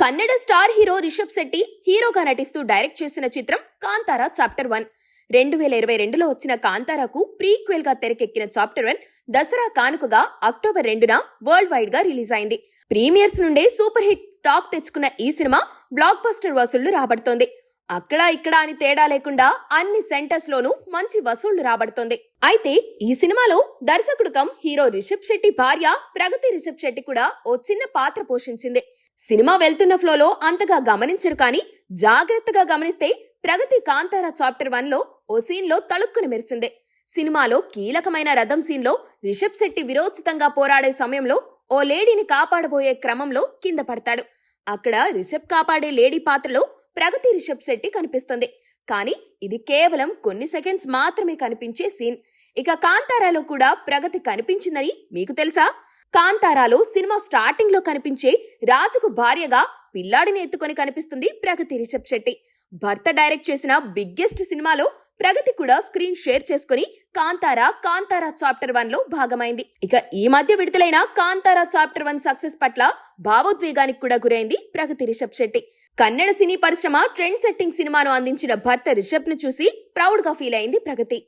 Kannada star hero Rishab Shetty హీరోగా నటిస్తూ direct చేసిన చిత్రం కాంతారా చాప్టర్ వన్. రెండు వేల ఇరవై రెండులో వచ్చిన కాంతారాకు ప్రీక్వెల్గా తెరకెక్కిన చాప్టర్ వన్ దసరా కానుకగా అక్టోబర్ రెండున వరల్డ్ వైడ్గా రిలీజ్ అయింది. ప్రీమియర్స్ నుండే సూపర్ హిట్ టాక్ తెచ్చుకున్న ఈ సినిమా బ్లాక్ బస్టర్ వసూళ్ళు రాబడుతోంది. అక్కడ ఇక్కడ అని తేడా లేకుండా అన్ని సెంటర్స్ లోనూ మంచి వసూళ్ళు రాబడుతోంది. అయితే ఈ సినిమాలో దర్శకుడు కమ్ హీరో రిషబ్ శెట్టి భార్య ప్రగతి రిషబ్ శెట్టి కూడా ఓ చిన్న పాత్ర పోషించింది. సినిమా వెళ్తున్న ఫ్లోలో అంతగా గమనించరు కానీ జాగ్రత్తగా గమనిస్తే ప్రగతి కాంతారా చాప్టర్ వన్లో ఓ సీన్లో తళుక్కున మెరిసిందే. సినిమాలో కీలకమైన రథం సీన్లో రిషబ్ శెట్టి విరోచితంగా పోరాడే సమయంలో ఓ లేడీని కాపాడబోయే క్రమంలో కింద పడతాడు. అక్కడ రిషబ్ కాపాడే లేడీ పాత్రలో ప్రగతి రిషబ్ శెట్టి కనిపిస్తుంది. కానీ ఇది కేవలం కొన్ని సెకండ్స్ మాత్రమే కనిపించే సీన్. ఇక కాంతారాలో కూడా ప్రగతి కనిపించిందని మీకు తెలుసా? కాంతారాలో సినిమా స్టార్టింగ్లో కనిపించే రాజుకు భార్యగా పిల్లాడిని ఎత్తుకొని కనిపిస్తుంది ప్రగతి రిషబ్ శెట్టి. భర్త డైరెక్ట్ చేసిన బిగ్గెస్ట్ సినిమాలో ప్రగతి కూడా స్క్రీన్ షేర్ చేసుకుని కాంతారా కాంతారా చాప్టర్ వన్లో భాగమైంది. ఇక ఈ మధ్య విడుదలైన కాంతారా చాప్టర్ వన్ సక్సెస్ పట్ల భావోద్వేగానికి కూడా గురైంది ప్రగతి రిషబ్ శెట్టి. కన్నడ సినీ పరిశ్రమ ట్రెండ్ సెట్టింగ్ సినిమాను అందించిన భర్త రిషబ్ను చూసి ప్రౌడ్గా ఫీల్ అయింది ప్రగతి.